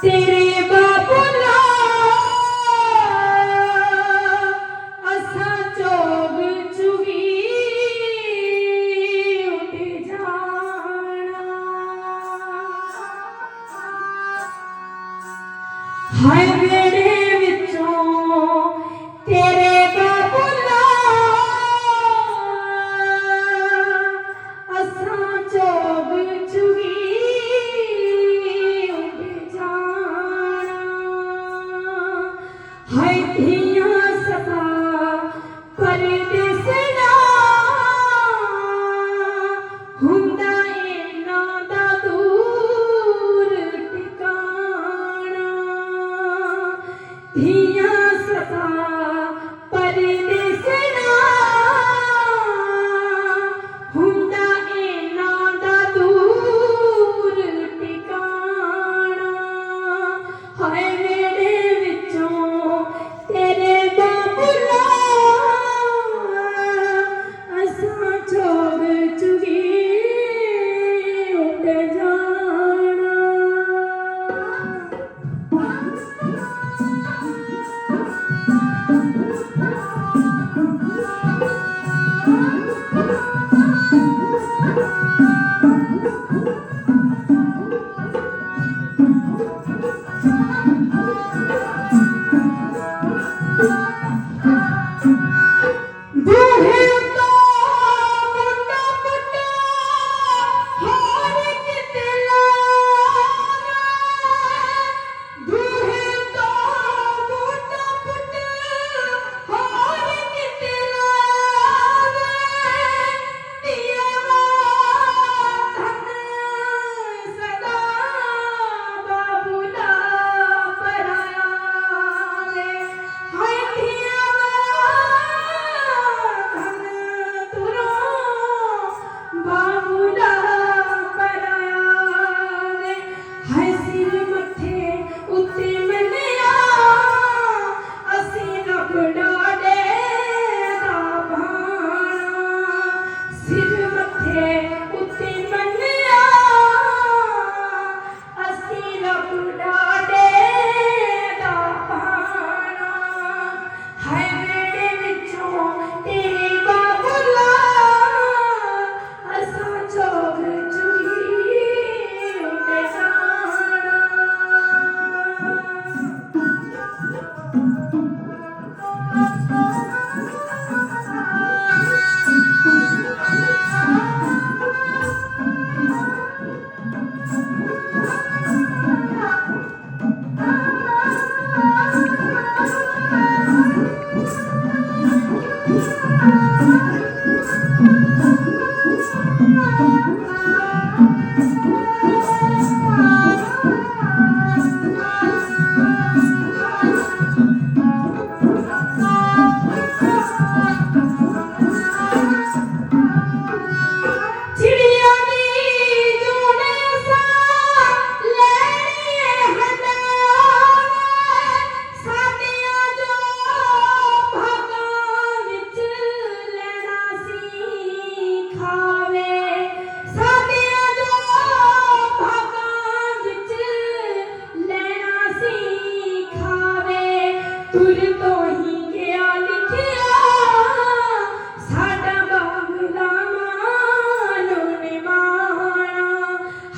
Siri.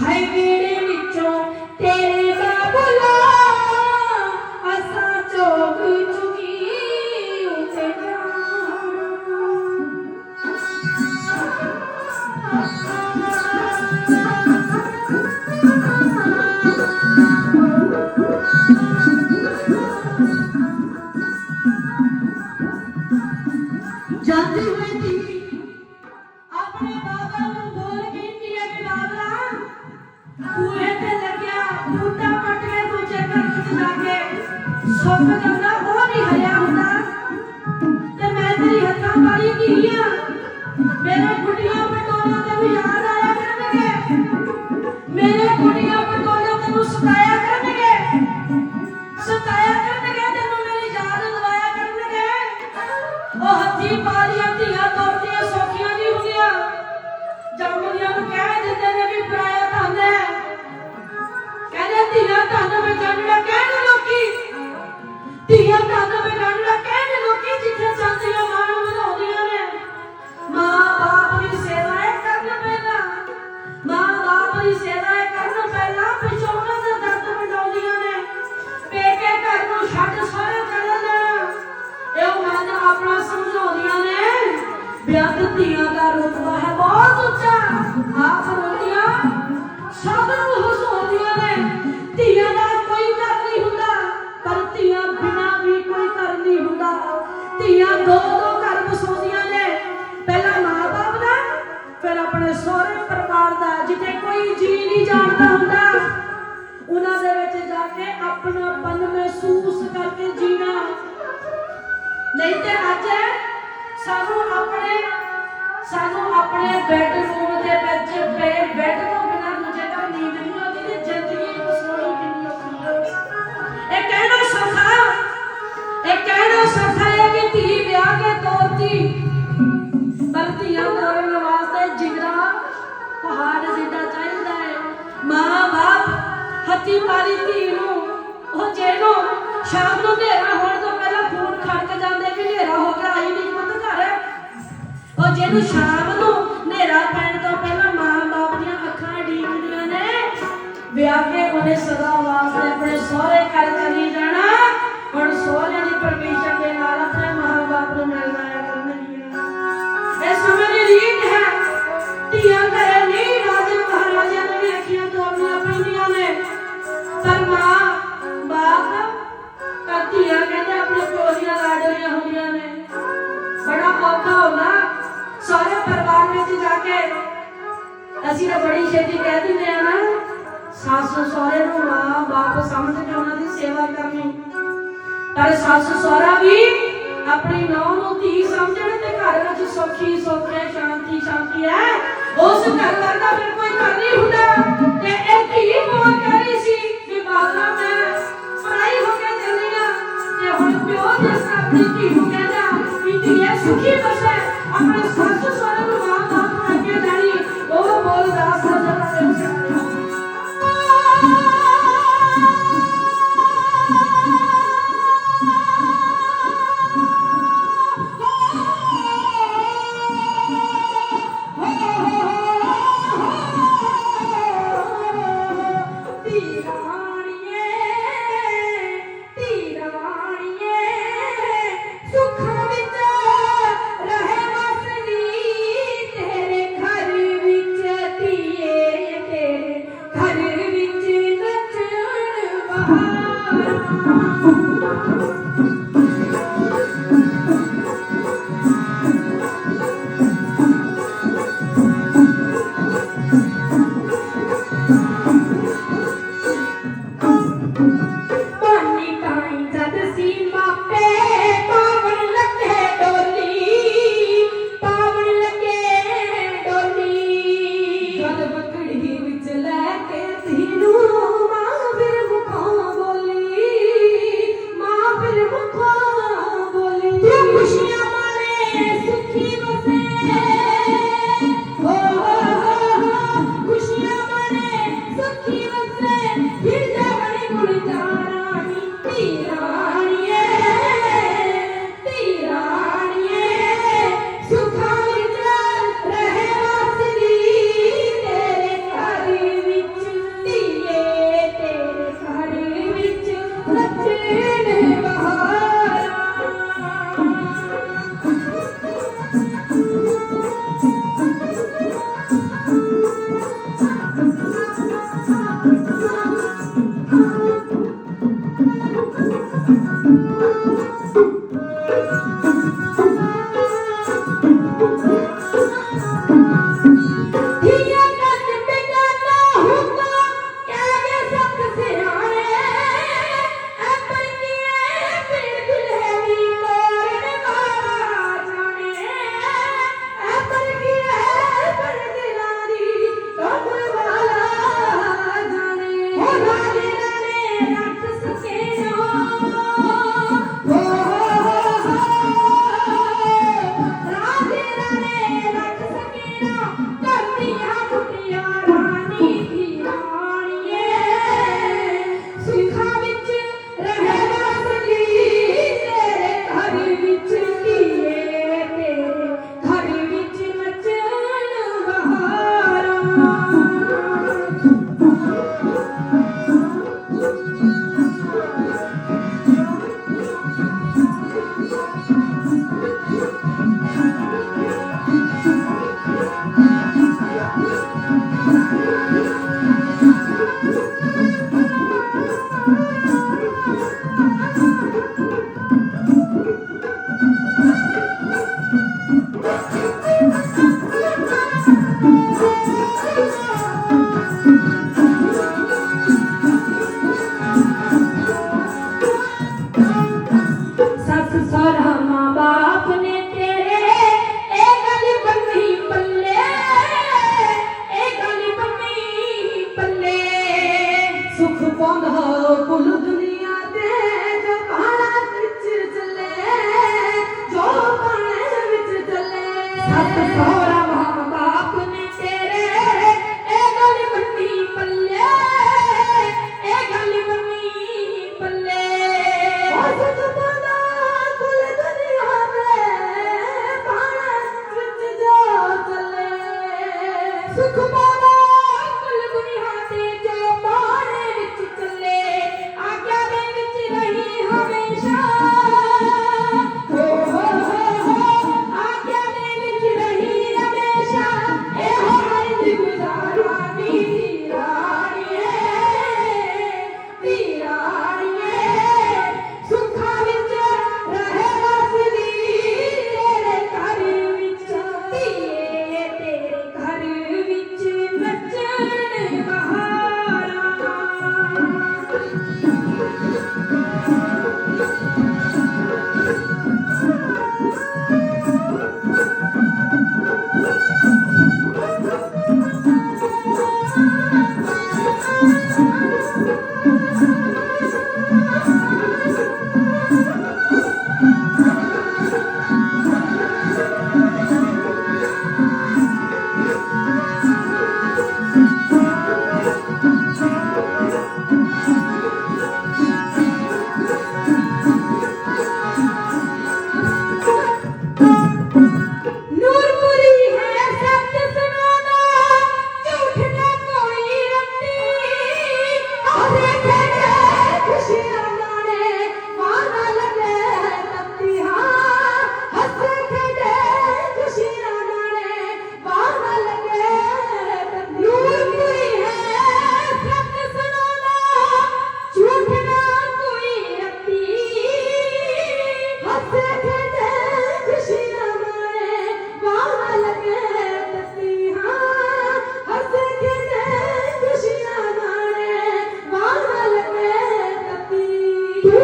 Highway ਕੂਏ ਤੇ ਲੱਗਿਆ, ਬੂਟਾ ਪੱਟ ਕੇ ਦੂਜੇ ਘਰ ਵਿੱਚ ਜਾ ਕੇ। ਸੁੱਕ ਜਾਂਦਾ, ਉਹ ਨਹੀਂ ਹਰਿਆ ਹੁੰਦਾ। ਤੇ ਮੈਂ ਤੇਰੀ ਹੱਥਾਂ ਪਾਰੀ ਕੀਆਂ ਮੇਰੇ ਗੁੱਡੀਆਂ ਪਟੋਲਿਆਂ ਤੇ ਵੀ ਯਾਦ ਆਇਆ ਕਰਨਗੇ। ਮੇਰੇ ਗੁੱਡੀਆਂ ਪਟੋਲਿਆਂ ਤੈਨੂੰ ਸਤਾਇਆ ਕਰਨਗੇ। ਸਤਾਇਆ ਕਰਨਗੇ, ਤੈਨੂੰ ਮੇਰੀ ਯਾਦ ਲਵਾਇਆ ਕਰਨਗੇ। ਉਹ ਹੱਥੀ ਪਾਰੀਆਂ ਧੀਆਂ ਤੋਰਦੀਆਂ ਧੰਨ ਬੇਟਾਂਡਾ ਕਹਿਣ ਲੋਕੀ। ਧੀਆ ਧੰਨ ਬੇਟਾਂਡਾ ਕਹਿਣ ਲੋਕੀ, ਜਿੱਥੇ ਸਾਥੀਆਂ ਮਾਂ ਵਧਾਉਂਦੀਆਂ ਨੇ। ਮਾਂ ਬਾਪ ਦੀ ਸੇਵਾ ਹੈ ਕਰਨ ਪਹਿਲਾਂ। ਮਾਂ ਬਾਪ ਦੀ ਸੇਵਾ ਹੈ ਕਰਨ ਪਹਿਲਾਂ ਪਿਛੋਕਾ ਦਾ ਦਰਦ ਵਡਾਉਂਦੀਆਂ ਨੇ। ਪੇਕੇ ਘਰ ਨੂੰ ਛੱਡ ਸਾਰੇ ਚਲੇ ਜਾਣ। ਇਹ ਮਨ ਆਪਣਾ ਸਮਝਾਉਂਦੀਆਂ ਨੇ ਵਿਆਹ ਧੀਆਂ ਦਾ ਰੁਤਬਾ ਹੈ ਬਹੁਤ ਉੱਚਾ। ਆਪ ਰੋਟੀਆਂ ਸਭ ਨੂੰ ਦੋ ਦੋ ਘਰ ਵਸਾਉਂਦੀਆਂ ਨੇ। ਪਹਿਲਾਂ ਮਾਂ-ਬਾਪ ਦਾ, ਫਿਰ ਆਪਣੇ ਸਹੁਰੇ ਪਰਿਵਾਰ ਦਾ, ਜਿੱਥੇ ਕੋਈ ਜੀ ਨਹੀਂ ਜਾਣਦਾ ਹੁੰਦਾ। ਉਹਨਾਂ ਦੇ ਵਿੱਚ ਜਾ ਕੇ ਆਪਣਾਪਨ ਮਹਿਸੂਸ ਕਰਕੇ ਜੀਣਾ। ਨਹੀਂ ਤੇ ਅੱਜ ਸਾਨੂੰ ਆਪਣੇ ਸਾਨੂੰ ਆਪਣੇ ਬੈੱਡਰੂਮ ਦੇ ਵਿੱਚ ਬੈੱਡ ਬੈੱਡ ਤੋਂ ਬਿਨਾਂ ਦੂਜੇ ਘਰ ਨੀਂਦ ਨਹੀਂ ਆਉਂਦੀ ਤੇ ਜ਼ਿੰਦਗੀ ਬਸਾਉਣੀ ਕਿੰਨੀ ਔਖੀ ਹੈ ਇਹ ਕਹਿਣਾ ਸੌਖਾ। ਇਹ ਕਹਿਣਾ ਸੌਖਾ ਹੱਥੀ ਧੀ ਨੂੰ, ਉਹ ਜਿਹਨੂੰ ਸ਼ਾਮ ਨੂੰ ਹਨੇਰਾ ਹੋਣ ਤੋਂ ਪਹਿਲਾਂ ਫੋਨ ਖੜਕ ਜਾਂਦੇ ਕਿ ਹਨੇਰਾ ਹੋ ਗਿਆ, ਆਈ ਨਹੀਂ ਪੁੱਤ ਘਰ। ਉਹ ਜਿਹਨੂੰ ਸ਼ਾਮ ਨੂੰ ਹਨੇਰਾ ਪੈਣ ਤੋਂ ਪਹਿਲਾਂ ਮਾਂ ਬਾਪ ਦੀਆਂ ਅੱਖਾਂ ਡੀਕਦੀਆਂ ਨੇ, ਵਿਆਹ ਕੇ ਉਹਨੇ ਸਦਾ ਵਾਸਤੇ ਆਪਣੇ ਸਹੁਰੇ ਘਰ ਅਸੀਂ ਤਾਂ ਬੜੀ ਛੇਤੀ ਕਹਿ ਦਿੰਦੇ ਆ ਨਾ ਸੱਸ ਸਹੁਰੇ ਨੂੰ ਮਾਂ ਬਾਪ ਸਮਝ ਕੇ ਉਹਨਾਂ ਦੀ ਸੇਵਾ ਕਰਨੀ। ਪਰ ਸੱਸ ਸਹੁਰਾ ਵੀ ਆਪਣੀ ਨੌਂ ਨੂੰ ਧੀ ਸਮਝਣ ਤੇ ਘਰ ਵਿੱਚ ਸੁਖੀ, ਸੋਖੇ, ਸ਼ਾਂਤੀ ਸ਼ਾਂਤੀ ਹੈ। ਉਸ ਘਰ ਵਰਗਾ ਫਿਰ ਕੋਈ ਘਰ ਨਹੀਂ ਹੁੰਦਾ। ਤੇ ਇਹ ਧੀ ਮੋਹ ਕਰੀ ਸੀ ਕਿ ਬਾਬਾ, ਮੈਂ ਪੜਾਈ ਹੋ ਕੇ ਚੱਲੀ ਆ। ਤੇ ਹੁਣ ਪਿਓ ਦੇ ਸਾਹਮਣੇ ਧੀ ਨੂੰ ਕਹਿੰਦਾ ਵੀ ਧੀਏ, ਸੁਖੀ ਬਸੇ ਆਪਣੇ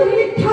Holy